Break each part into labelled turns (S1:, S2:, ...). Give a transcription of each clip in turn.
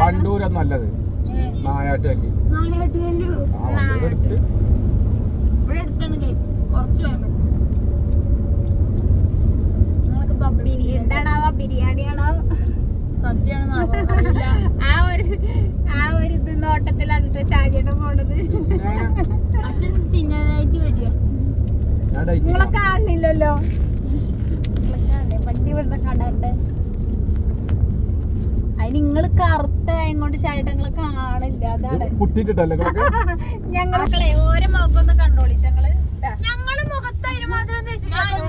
S1: വണ്ടൂരാ നല്ലത്.
S2: നായാട്ടുകല്ലി. ഇവിടെ എന്താണാവോ ബിരിയാണിയാണോ
S3: സദ്യയാണോ
S2: ആ ഒരു ആ ഒരു ഇത് നോട്ടത്തിലാണ് ഷാജിയുടെ പോണത്.
S1: പിന്നെ?
S3: അച്ഛൻ തിന്നാനായിട്ട് വരിക.
S1: ഞാൻ ഡയറ്റ്
S2: നിങ്ങളെ കാണുന്നില്ലല്ലോ. വണ്ടി ഇവിടുന്ന് കാണാണ്ട് അതിന് നിങ്ങൾ കറുത്ത കൊണ്ട് ഷായിട്ടങ്ങളെ കാണില്ല അതാണ്.
S1: പുട്ടിട്ടിട്ടല്ലേ
S2: ഞങ്ങളെ ഓരോ മുഖമൊന്ന് കണ്ടോളിട്ട് ഞങ്ങൾ ഇതാ.
S3: ഞങ്ങൾ മുഖത്ത് അതിന് മാത്രം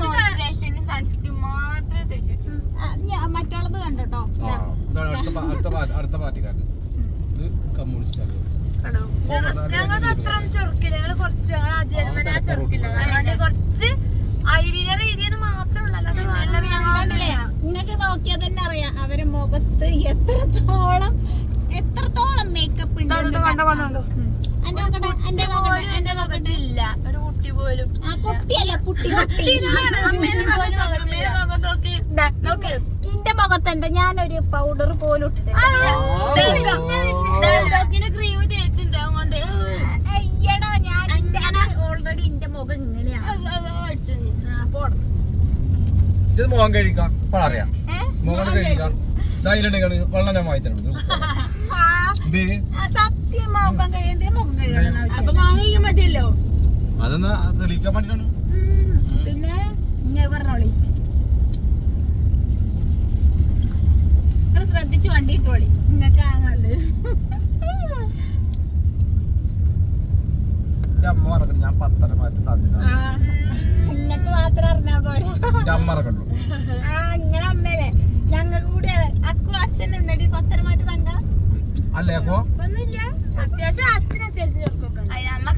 S3: മോയിസ്ചറൈസറിന് സൺസ്ക്രീൻ മാത്രമേ തേച്ചിട്ടുള്ളൂ.
S2: ആ, ഞാ- മറ്റുള്ളത് കണ്ടോട്ടോ?
S1: അടുത്ത പാർട്ടിക്കാരൻ. ഇത് കമ്മ്യൂണിസ്റ്റ്
S3: ഞങ്ങൾ അത്ര ചെറുക്കില്ല. ഞങ്ങൾ കുറച്ച് ജന്മന ചെറുക്കില്ല. കുറച്ച് മാത്രമേ ഉള്ളൂ.
S2: നോക്കിയാൽ തന്നെ അറിയാം. അവരെ നോക്കട്ടെ നോക്കട്ടെ
S3: ഇല്ല ഒരു കുട്ടി പോലും
S2: എന്റെ മുഖത്തെന്താ ഞാനൊരു പൗഡർ പോലും ഇട്ടിട്ടില്ല.
S3: ക്രീം തേച്ചിട്ടുണ്ട് അതുകൊണ്ട്.
S2: അയ്യടാ ഞാൻ ഓൾറെഡി എന്റെ മുഖം ഇങ്ങനെയാണ്.
S1: ഇത് മുഖം കഴിക്കാം ഇപ്പോൾ അറിയാം മുഖം കഴിക്കാം വെള്ളം ഞാൻ വാങ്ങി
S2: സത്യം മുഖം കഴിയുന്നതിന് മുഖം കഴിയണം
S3: മതിയല്ലോ
S1: അതൊന്ന് തെളിയിക്കാൻ വേണ്ടിയിട്ടാണ്
S2: പിന്നെ ഞാൻ പറഞ്ഞോളി ശ്രദ്ധിച്ച് വണ്ടി ഇട്ടോളി. നിങ്ങൾക്ക് നല്ലത്
S1: എന്റെ അമ്മ പറഞ്ഞിട്ട് ഞാൻ പത്തര മാറ്റി തന്നില്ല
S2: നിങ്ങൾക്ക് മാത്രം അറിഞ്ഞാ പോരാ
S1: എന്റെ അമ്മ ഇറക്കണ്ടു
S2: ആ നിങ്ങളെ അമ്മല്ലേ ഞങ്ങൾക്ക് കൂടി അക്കു അച്ഛൻ എന്നടി പത്തരമായിട്ട് തങ്ക
S1: അല്ലേ അപ്പോ
S3: ഒന്നുമില്ല അത്യാവശ്യം അച്ഛൻ അത്യാവശ്യം ചെറുക്കൊക്കെ അമ്മ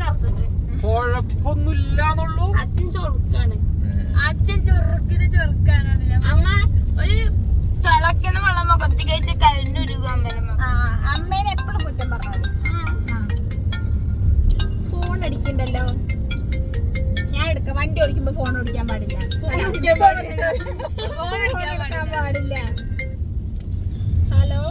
S3: അച്ഛൻ ചൊറുക്കാണ്. അച്ഛൻ ചൊറുക്കിന് ചൊറുക്കാണ് അമ്മ ഒരു തിളക്കണ വെള്ളം മുഖത്ത് കഴിച്ച് കരണ്ടുരുക അമ്മേനെ
S2: അമ്മേനെ എപ്പോഴും കുറ്റം ഫോൺ അടിക്കണ്ടല്ലോ ഞാൻ എടുക്കാം വണ്ടി ഓടിക്കുമ്പോ ഫോൺ ഓടിക്കാൻ പാടില്ല. ഫോൺ എടുക്കാൻ പാടില്ല. ഹലോ?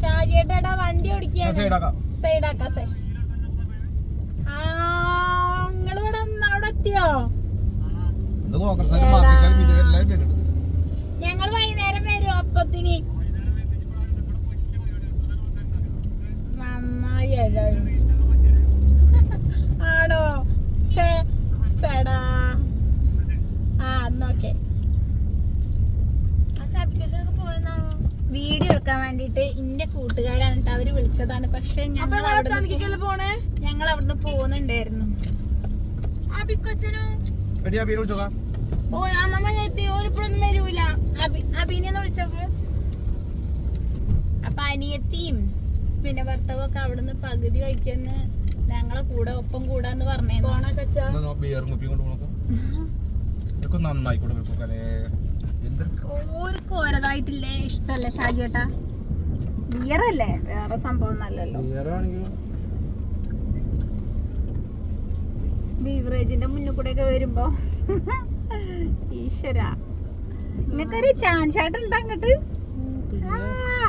S2: ഷാജിയേട്ടാ വണ്ടി ഓടിക്കുകയാണ്
S1: സൈഡാക്കാം
S2: സൈ ആ നിങ്ങൾ ഇവിടെ അവിടെ എത്തിയോ? ഞങ്ങൾ വൈകുന്നേരം വരും അപ്പത്തിന്. നന്നായി. ആണോ? സെടാ. ആ എന്നോക്കെ വീഡിയോ എടുക്കാൻ വേണ്ടിട്ട് എന്റെ കൂട്ടുകാരാണ് ട്ടോ അവർ വിളിച്ചതാണ്. പക്ഷെ ഞങ്ങൾ അവിടുന്ന്
S3: പോണേ?
S2: ഞങ്ങൾ അവിടുന്ന് പോകുന്നുണ്ടായിരുന്നു
S3: ഓ അമ്മമ്മ ഓരിപ്പോഴൊന്നും വരൂല.
S2: വിളിച്ചോക്ക്. അപ്പൊ അനിയത്തിയും പിന്നെ ഭർത്താവും ഒക്കെ അവിടുന്ന് പകുതി വഹിക്കുന്ന ഞങ്ങളെ കൂടെ ഒപ്പം കൂടാന്ന് പറഞ്ഞേ ഓർക്ക് ഓരതായിട്ടില്ലേ? ഇഷ്ടല്ലേ ഷാജിയേട്ടാ അല്ലേ? വേറെ സംഭവം നല്ലല്ലോ
S1: ബിയർ
S2: ബീവറേജിന്റെ മുന്നിൽ കൂടെ ഒക്കെ വരുമ്പോ. ഈശ്വര. നിങ്ങൾക്കൊരു ചാൻചാട്ടുണ്ട് അങ്ങോട്ട്? ആ,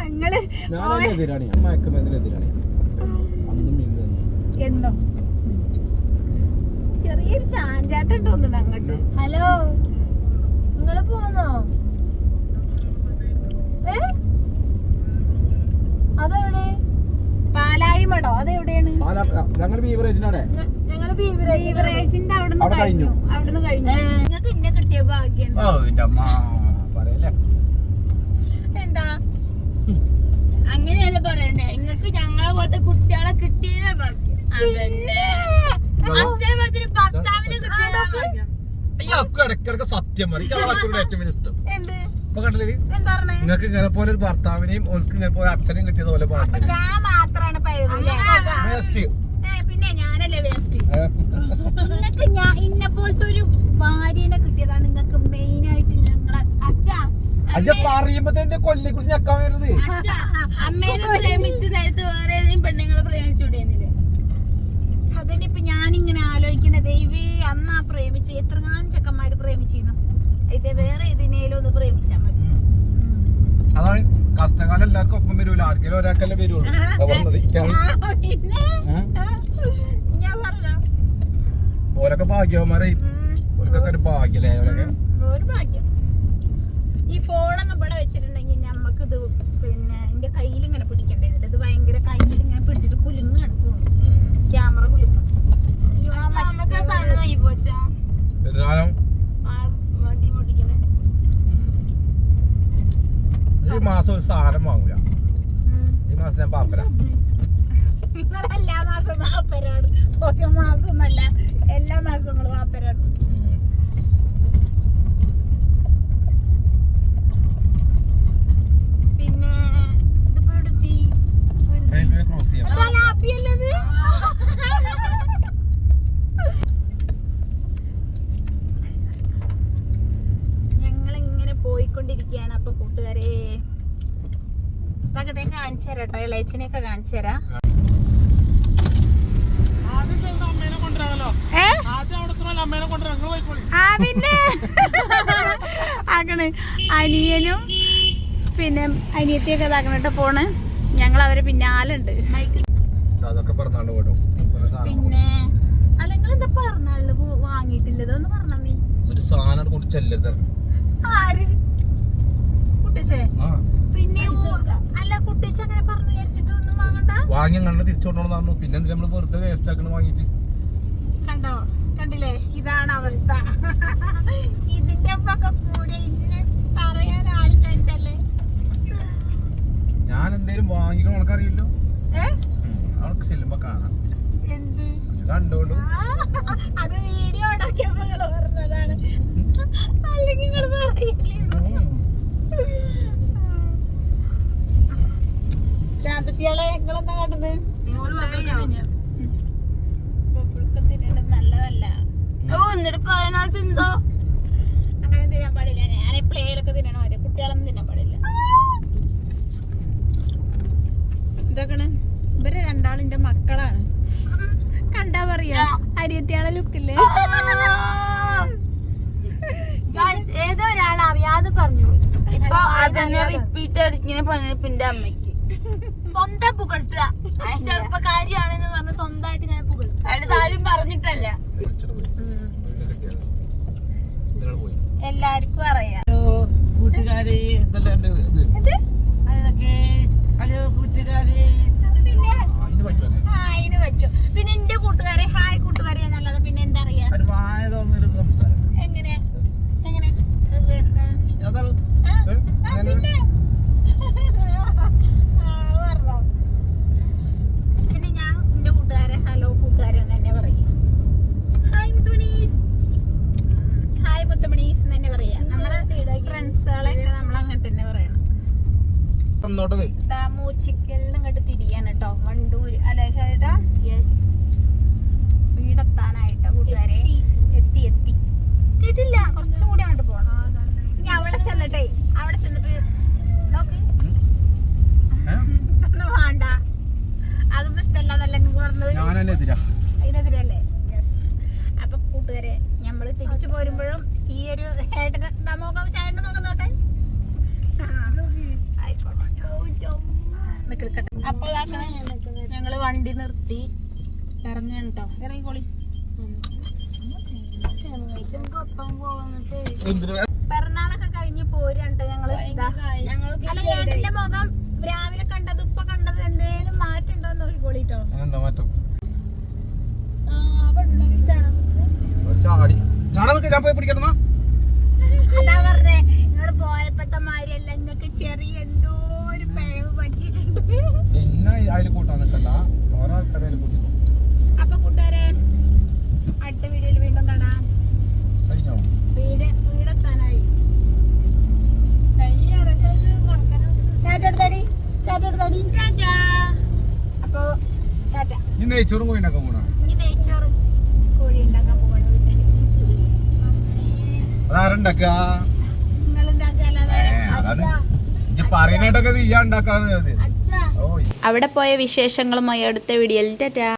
S2: നിങ്ങൾ
S1: ഞാനതിന് എതിരാണ്. ഞാൻ മയക്കുമരുന്നിനെതിരാണ്. അന്നും ഇന്നും
S2: എന്നോ ചെറിയൊരു ചാഞ്ചാട്ടം തോന്നുന്നു അങ്ങോട്ട്?
S3: ഹലോ.
S1: ഞങ്ങൾ ബീവറേജിനാണ്
S3: ഞങ്ങൾ ബീവറേജ്
S2: ബീവറേജിന്റെ അവിടുന്ന്
S1: കഴിഞ്ഞു.
S2: കഴിഞ്ഞു. അവിടുന്ന് കഴിഞ്ഞു. നിങ്ങൾക്ക് ഇന്നെ കിട്ടിയ ഭാഗ്യം
S1: പറയല്ലേ?
S2: എന്താ?
S3: അങ്ങനെയല്ല പറയണ്ടേ? നിങ്ങക്ക് ഞങ്ങളെ പോലത്തെ കുട്ടികളെ ഭാഗ്യം. അതന്നെ. അച്ഛനെ പോലത്തെ ഭർത്താവിനെ
S1: ഇടയ്ക്കിടയ്ക്ക് സത്യം പറയും. ഏറ്റവും വലിയ ഇഷ്ടം. ഇപ്പൊ കണ്ടില്ലേ? നിങ്ങൾക്ക് ഇങ്ങനെ പോലെ ഒരു ഭർത്താവിനെയും ഓൾക്ക് ഇങ്ങനെ പോലെ അച്ഛനെയും കിട്ടിയത് പോലെ അജ പറയുമ്പോ എന്റെ കൊല്ലിനെ കുറിച്ച് ഞെക്കാൻ വരുന്നത്
S3: അമ്മേനെ പ്രേമിച്ച് നേരത്തെ വേറെ ഏതെങ്കിലും പെണ്ണുങ്ങളെ പ്രേമിച്ചുവിടുന്നില്ലേ
S2: അതിനിപ്പോ ഞാനിങ്ങനെ ആലോചിക്കണ ദൈവേ അന്ന് ആ പ്രേമിച്ച് എത്രങ്ങാനും ചെക്കന്മാര് പ്രേമിച്ചിരുന്നു. ഇത് വേറെ ഇതിനേലും ഒന്ന് പ്രേമിച്ചാ മതി.
S1: അതാണ് കഷ്ടകാലം എല്ലാവർക്കും ഒപ്പം വരൂല. ആർക്കെങ്കിലും ഒരാൾക്കല്ലേ വരുള്ളൂ.
S2: ഞാൻ പറഞ്ഞ?
S1: ഓരൊക്കെ ഭാഗ്യവന്മാരെ ഓർക്കൊക്കെ ഒരു ഭാഗ്യല്ലേ
S2: ഒരു ഭാഗ്യം. ഈ ഫോണൊന്നും ഇവിടെ വെച്ചിട്ടുണ്ടെങ്കിൽ നമുക്ക് ഇത് പിന്നെ എന്റെ കയ്യിൽ ഇങ്ങനെ പിടിക്കണ്ടേന്നില്ല ഇത് ഭയങ്കര കയ്യിൽ ഇങ്ങനെ പിടിച്ചിട്ട് കുലുങ്ങ് കിടക്കും ക്യാമറ കുലുങ്ങും. ഈ
S1: മാസം ഒരു സാധനം വാങ്ങൂല. ഈ മാസം ഞാൻ പാപ്പര
S2: നിങ്ങൾ എല്ലാ മാസവും വാപ്പരാണ് ഒരു മാസം എല്ലാ മാസങ്ങളും വാപ്പരാണ് പിന്നെ?
S1: റെയിൽവേ ക്രോസ് ചെയ്യാം?
S2: ഞങ്ങളിങ്ങനെ പോയിക്കൊണ്ടിരിക്കുകയാണ് അപ്പൊ കൂട്ടുകാരെ. ഇതാകട്ടെ കാണിച്ചു തരാം കേട്ടോ. ഇളയച്ചനെയൊക്കെ കാണിച്ചു തരാം? ആ പിന്നെ. അനിയനും പിന്നെ അനിയത്തിയൊക്കെ ഇതാക്കണിട്ട് പോണ്. ഞങ്ങൾ അവരെ പിന്നാലുണ്ട് പിന്നെ അല്ലെങ്കിൽ എന്താ പിറന്നാളിന് പോ- വാങ്ങിയിട്ടില്ലത് ഒന്ന് പറഞ്ഞ നീ
S1: ഒരു സാധനം കൊണ്ട് ചെല്ലരുത്.
S2: ആര്? കുട്ടിച്ചേ? പിന്നെ അല്ല കുട്ടിച്ച അങ്ങനെ പറഞ്ഞു വിചാരിച്ചിട്ട് ഒന്നും വാങ്ങണ്ട?
S1: വാങ്ങി കണ്ണ് തിരിച്ചു കൊണ്ടോന്ന് പറഞ്ഞു. പിന്നെ എന്തിനാ നമ്മൾ വെറുതെ വേസ്റ്റ് ആക്കണ വാങ്ങിയിട്ട്?
S2: കണ്ടോ? കണ്ടില്ലേ? ഇതാണ് അവസ്ഥ. ഇതിന്റെ ഒപ്പൊക്കെ കൂടെ ഇന്നെ പറയാൻ
S1: ഞാൻ വാങ്ങിക്കണം
S2: അവൾക്കറിയില്ലോ
S1: അവൾക്ക് ചെല്ലുമ്പോ കാണാം.
S2: ആ, അത് വീഡിയോ ഉണ്ടാക്കിയപ്പോ നിങ്ങൾ പറഞ്ഞതാണ്. അല്ലെങ്കിൽ നിങ്ങൾ പറയില്ലേ? രാത്രിയാളെ നിങ്ങളെന്താ തിന്നേണ്ടത് നല്ലതല്ല.
S3: ഓ എന്നിട്ട് പറയുന്ന ആൾക്ക് എന്തോ
S2: അങ്ങനെ തിന്നാൻ പാടില്ല. ഞാൻ പ്ലേയിലൊക്കെ തിന്നണം കുട്ടികളൊന്നും തിന്നാൻ പാടില്ല. ഇതൊക്കെയാണ് ഇവർ രണ്ടാളിന്റെ മക്കളാണ്. കണ്ടാ പറയാ? അരിയത്തിയാളെ ലുക്കില്ലേ
S3: ഏതോ ഒരാൾ അറിയാതെ പറഞ്ഞു. ഇപ്പൊ അതന്നെ റിപ്പീറ്റ് അടിക്കുന്ന പണിപ്പിന്റെ അമ്മയ്ക്ക്. സ്വന്തം പുകഴ്ത്തുക. ചെറുപ്പക്കാരിയാണെന്ന് പറഞ്ഞ് സ്വന്തമായിട്ട് ഞാൻ പുകഴ്ത്തുക. ആരും പറഞ്ഞിട്ടല്ല.
S2: എല്ലാവർക്കും അറിയാം.
S4: കൂട്ടുകാരെ.
S1: ഇതല്ലാണ്ട്
S2: പിന്നെ
S1: ആ പറ്റുമല്ലേ
S2: ഹായിന് പറ്റും. പിന്നെ എന്റെ കൂട്ടുകാരെ ഹായ് കൂട്ടുകാരെ എന്നല്ലാതെ പിന്നെ എന്താ അറിയാ
S1: ഒരു വായ തോന്നുന്നൊരു സംസാരം
S2: എങ്ങനെ എങ്ങനെ
S1: അതാണ്
S2: ആ,
S1: ഏ?
S2: ആ,
S1: അങ്ങനെ
S2: പിന്നെ ആ, പറഞ്ഞോ. പിന്നെ ഞാൻ എന്റെ കൂട്ടുകാരെ ഹലോ കൂട്ടുകാരെ എന്ന് തന്നെ പറയും
S3: ഹായ് മുത്തുമണീസ്
S2: ഹായ് മുത്തമണീസ് എന്ന് തന്നെ പറയാ നമ്മളെ ഫ്രണ്ട്സുകളെയൊക്കെ നമ്മൾ അങ്ങനെ തന്നെ പറയണം
S1: തന്നോട്ടതേ
S2: ഇതാ ഇങ്ങോട്ട് തിരിയാണ് കേട്ടോ വണ്ടൂര് അല്ലെ ചേട്ടാ
S3: യെസ്
S2: വീടെത്താനായിട്ടോ കൂട്ടുകാരെ. എത്തി എത്തി എത്തിയിട്ടില്ല. കുറച്ചും കൂടി അങ്ങോട്ട് പോണം. ഇനി അവിടെ ചെന്നിട്ടേ അവിടെ ചെന്നിട്ട് നോക്ക്. വേണ്ട. അതൊന്നും ഇഷ്ടമല്ലാന്നല്ല അതിനെതിരല്ലേ യെസ് അപ്പൊ കൂട്ടുകാരെ നമ്മൾ തിരിച്ചു പോരുമ്പോഴും ഈ ഒരു ഹേട്ടന് നമുക്കം വണ്ടി നിർത്തി. ഇറങ്ങണ്ടോ കേട്ടോ ഇറങ്ങിക്കോളി. പിറന്നാളൊക്കെ കഴിഞ്ഞ് പോരണ്ട് ഞങ്ങൾ. ഞങ്ങളുടെ അല്ല ഏട്ടന്റെ മുഖം രാവിലെ കണ്ടത് ഇപ്പൊ കണ്ടത് എന്തേലും മാറ്റം ഉണ്ടോ എന്ന് നോക്കിക്കോളിട്ടോ
S1: ചാടി. ചാടാ ഞാൻ പോയി പിടിക്കണം
S2: അതാ പറഞ്ഞേ നിങ്ങൾ പോയപ്പത്തെ മാതിരിയല്ല നിങ്ങക്ക് ചെറിയ എന്തോ ഒരു പിഴവ് പറ്റിയിട്ടുണ്ട്
S1: പിന്നെ അതിൽ കൂട്ടാൻ നിൽക്കണ്ട ഓരോ ആൾക്കാരെ അതിൽ കൂട്ടിക്കോ
S2: അപ്പൊ കൂട്ടുകാരെ അടുത്ത വീഡിയോയിൽ വീണ്ടും കാണാം
S1: കഴിഞ്ഞോ
S2: വീട് വീടെത്താനായി ടാറ്റ എടുത്തടി ടാറ്റ എടുത്തടി അപ്പൊ ടാറ്റ
S1: ഈ നെയ്ച്ചോറും കോഴി ഉണ്ടാക്കാൻ പോണ
S2: ഇനി നെയ്ച്ചോറും കോഴി ഉണ്ടാക്കാൻ പോകണം
S1: അതാരുണ്ടാക്കുക പറയുന്നതായിട്ടൊക്കെ നീ ഉണ്ടാക്കാന്ന് കരുതി.
S3: അച്ഛാ.
S2: അവിടെ പോയ വിശേഷങ്ങളുമായി അടുത്ത വീഡിയോയിൽ ടാറ്റ